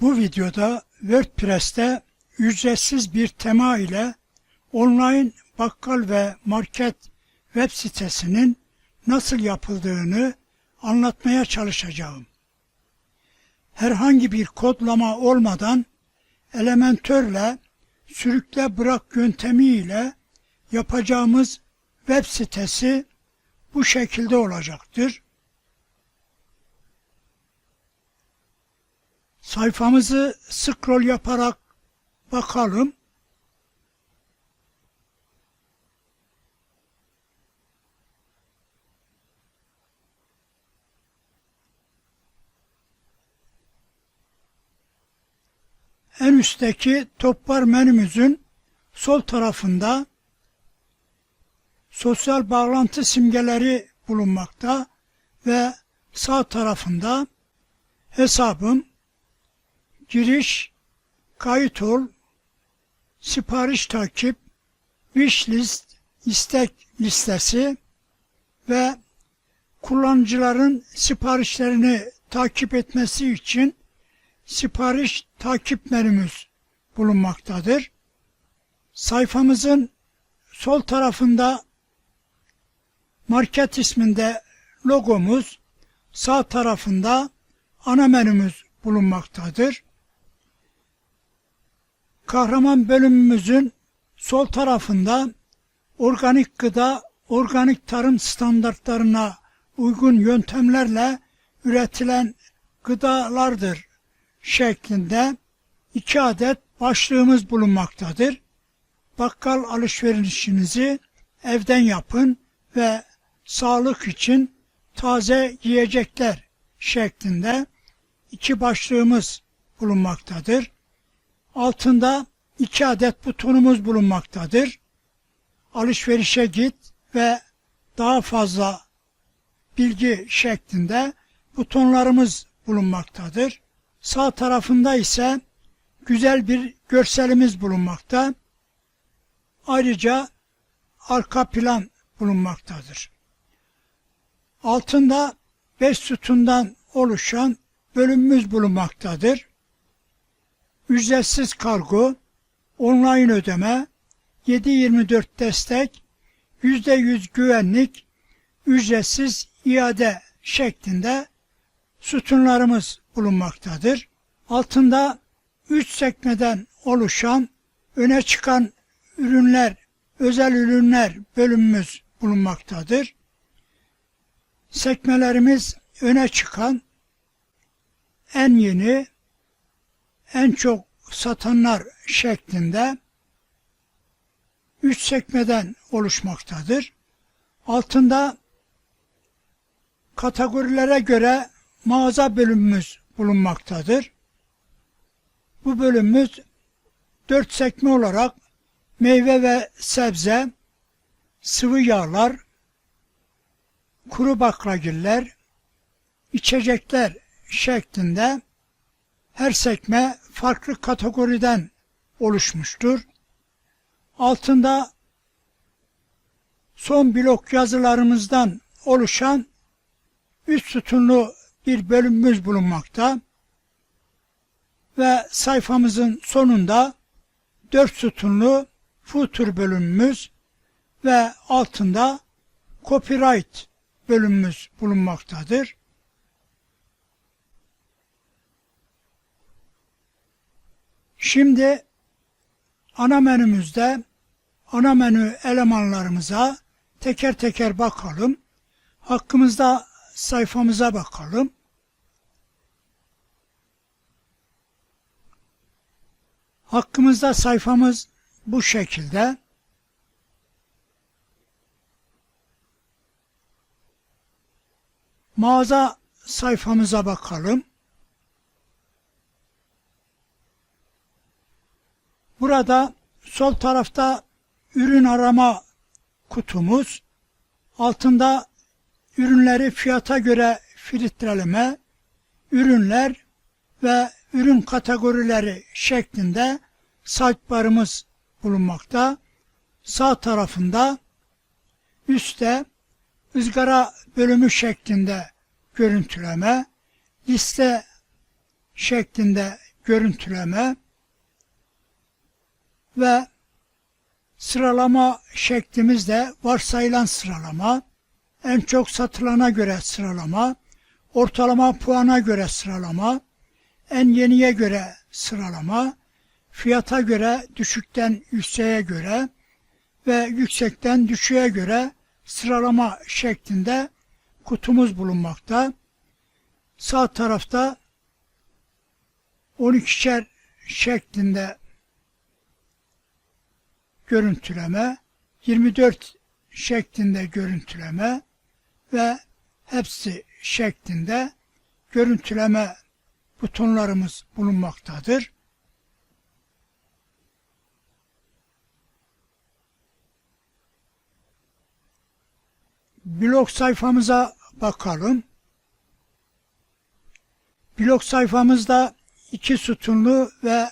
Bu videoda WordPress'te ücretsiz bir tema ile online bakkal ve market web sitesinin nasıl yapıldığını anlatmaya çalışacağım. Herhangi bir kodlama olmadan Elementörle sürükle bırak yöntemi ile yapacağımız web sitesi bu şekilde olacaktır. Sayfamızı scroll yaparak bakalım. En üstteki topbar menümüzün sol tarafında sosyal bağlantı simgeleri bulunmakta ve sağ tarafında hesabım, giriş, kayıt ol, sipariş takip, wishlist, istek listesi ve kullanıcıların siparişlerini takip etmesi için sipariş takip menümüz bulunmaktadır. Sayfamızın sol tarafında market isminde logomuz, sağ tarafında ana menümüz bulunmaktadır. Kahraman bölümümüzün sol tarafında organik gıda, organik tarım standartlarına uygun yöntemlerle üretilen gıdalardır şeklinde iki adet başlığımız bulunmaktadır. Bakkal alışverişinizi evden yapın ve sağlık için taze yiyecekler şeklinde iki başlığımız bulunmaktadır. Altında iki adet butonumuz bulunmaktadır. Alışverişe git ve daha fazla bilgi şeklinde butonlarımız bulunmaktadır. Sağ tarafında ise güzel bir görselimiz bulunmakta. Ayrıca arka plan bulunmaktadır. Altında beş sütundan oluşan bölümümüz bulunmaktadır. Ücretsiz kargo, online ödeme, 7-24 destek, %100 güvenlik, ücretsiz iade şeklinde sütunlarımız bulunmaktadır. Altında üç sekmeden oluşan öne çıkan ürünler, özel ürünler bölümümüz bulunmaktadır. Sekmelerimiz öne çıkan en yeni, en çok satanlar şeklinde üç sekmeden oluşmaktadır. Altında kategorilere göre mağaza bölümümüz bulunmaktadır. Bu bölümümüz dört sekme olarak meyve ve sebze, sıvı yağlar, kuru baklagiller, içecekler şeklinde her sekme farklı kategoriden oluşmuştur. Altında son blok yazılarımızdan oluşan üç sütunlu bir bölümümüz bulunmakta ve sayfamızın sonunda dört sütunlu footer bölümümüz ve altında copyright bölümümüz bulunmaktadır. Şimdi ana menümüzde ana menü elemanlarımıza teker teker bakalım. Hakkımızda sayfamıza bakalım. Hakkımızda sayfamız bu şekilde. Mağaza sayfamıza bakalım. Burada sol tarafta ürün arama kutumuz, altında ürünleri fiyata göre filtreleme, ürünler ve ürün kategorileri şeklinde sidebarımız bulunmakta. Sağ tarafında üstte ızgara bölümü şeklinde görüntüleme, liste şeklinde görüntüleme ve sıralama şeklimiz de varsayılan sıralama, en çok satılana göre sıralama, ortalama puana göre sıralama, en yeniye göre sıralama, fiyata göre düşükten yükseğe göre ve yüksekten düşüğe göre sıralama şeklinde kutumuz bulunmakta. Sağ tarafta 12'şer şeklinde görüntüleme, 24 şeklinde görüntüleme ve hepsi şeklinde görüntüleme butonlarımız bulunmaktadır. Blog sayfamıza bakalım. Blog sayfamızda iki sütunlu ve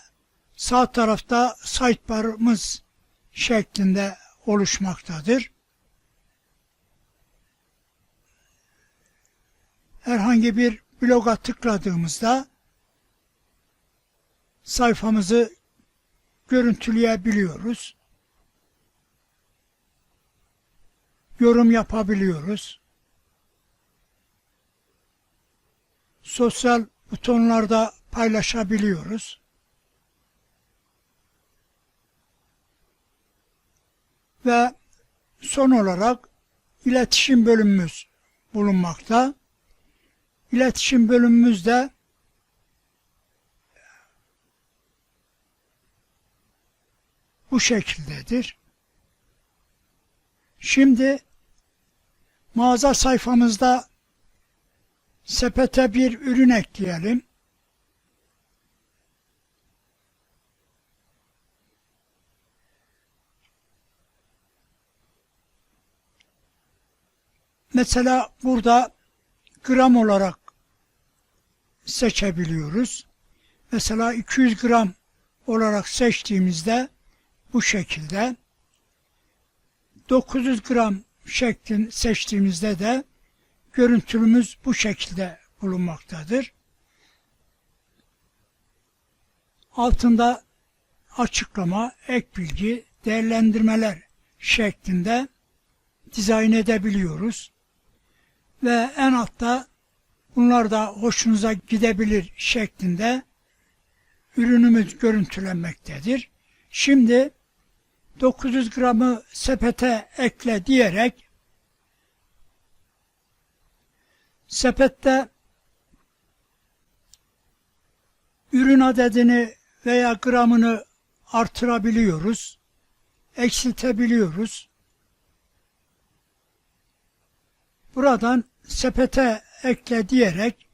sağ tarafta sidebar'ımız şeklinde oluşmaktadır. Herhangi bir bloga tıkladığımızda sayfamızı görüntüleyebiliyoruz. Yorum yapabiliyoruz. Sosyal butonlarda paylaşabiliyoruz. Ve son olarak iletişim bölümümüz bulunmakta. İletişim bölümümüzde bu şekildedir. Şimdi mağaza sayfamızda sepete bir ürün ekleyelim. Mesela burada gram olarak seçebiliyoruz. Mesela 200 gram olarak seçtiğimizde bu şekilde 900 gram şeklin seçtiğimizde de görüntümüz bu şekilde bulunmaktadır. Altında açıklama, ek bilgi, değerlendirmeler şeklinde dizayn edebiliyoruz. Ve en altta bunlar da hoşunuza gidebilir şeklinde ürünümüz görüntülenmektedir. Şimdi 900 gramı sepete ekle diyerek sepette ürün adedini veya gramını artırabiliyoruz, eksiltebiliyoruz. Buradan sepete ekle diyerek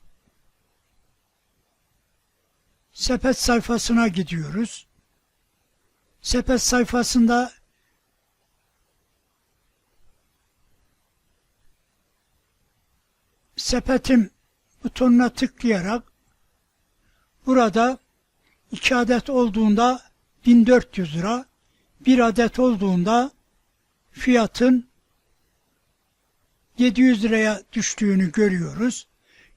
sepet sayfasına gidiyoruz. Sepet sayfasında sepetim butonuna tıklayarak burada 2 adet olduğunda 1400 lira, 1 adet olduğunda fiyatın 700 liraya düştüğünü görüyoruz.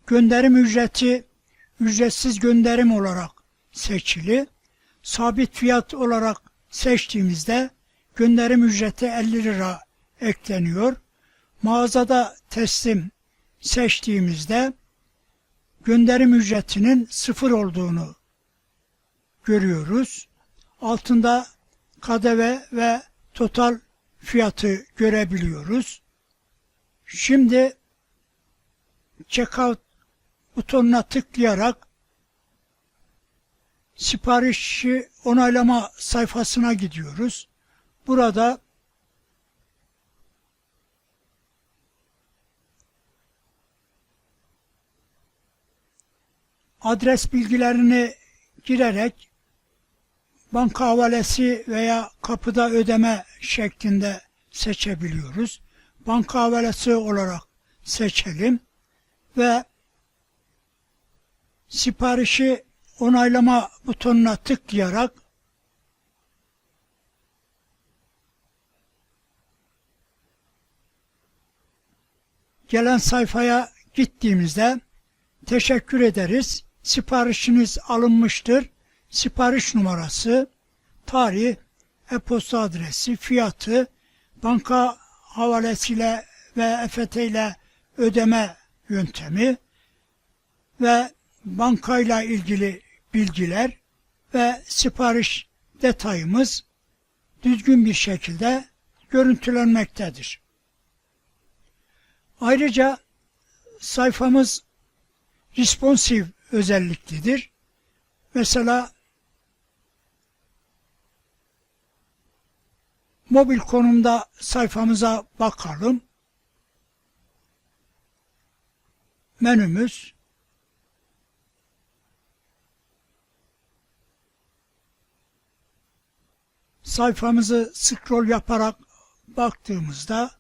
Gönderim ücreti ücretsiz gönderim olarak seçili. Sabit fiyat olarak seçtiğimizde gönderim ücreti 50 lira ekleniyor. Mağazada teslim seçtiğimizde gönderim ücretinin sıfır olduğunu görüyoruz. Altında KDV ve total fiyatı görebiliyoruz. Şimdi checkout butonuna tıklayarak siparişi onaylama sayfasına gidiyoruz. Burada adres bilgilerini girerek banka havalesi veya kapıda ödeme şeklinde seçebiliyoruz. Banka havalesi olarak seçelim ve siparişi onaylama butonuna tıklayarak gelen sayfaya gittiğimizde teşekkür ederiz. Siparişiniz alınmıştır. sipariş numarası, tarih, e-posta adresi, fiyatı, banka havalesiyle ve EFT ile ödeme yöntemi ve bankayla ilgili bilgiler ve sipariş detayımız düzgün bir şekilde görüntülenmektedir. Ayrıca sayfamız responsive özelliklidir. Mesela mobil konumda sayfamıza bakalım. Menümüz sayfamızı scroll yaparak baktığımızda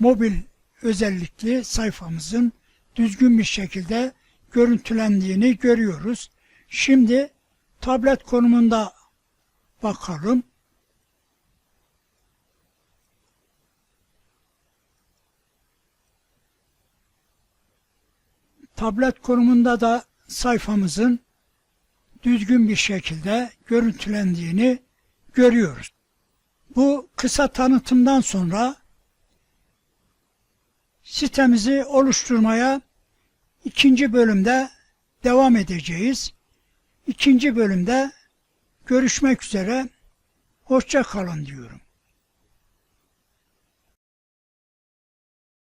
mobil özellikli sayfamızın düzgün bir şekilde görüntülendiğini görüyoruz. Şimdi tablet konumunda bakalım. Tablet konumunda da sayfamızın düzgün bir şekilde görüntülendiğini görüyoruz. Bu kısa tanıtımdan sonra sitemizi oluşturmaya ikinci bölümde devam edeceğiz. İkinci bölümde görüşmek üzere. Hoşça kalın diyorum.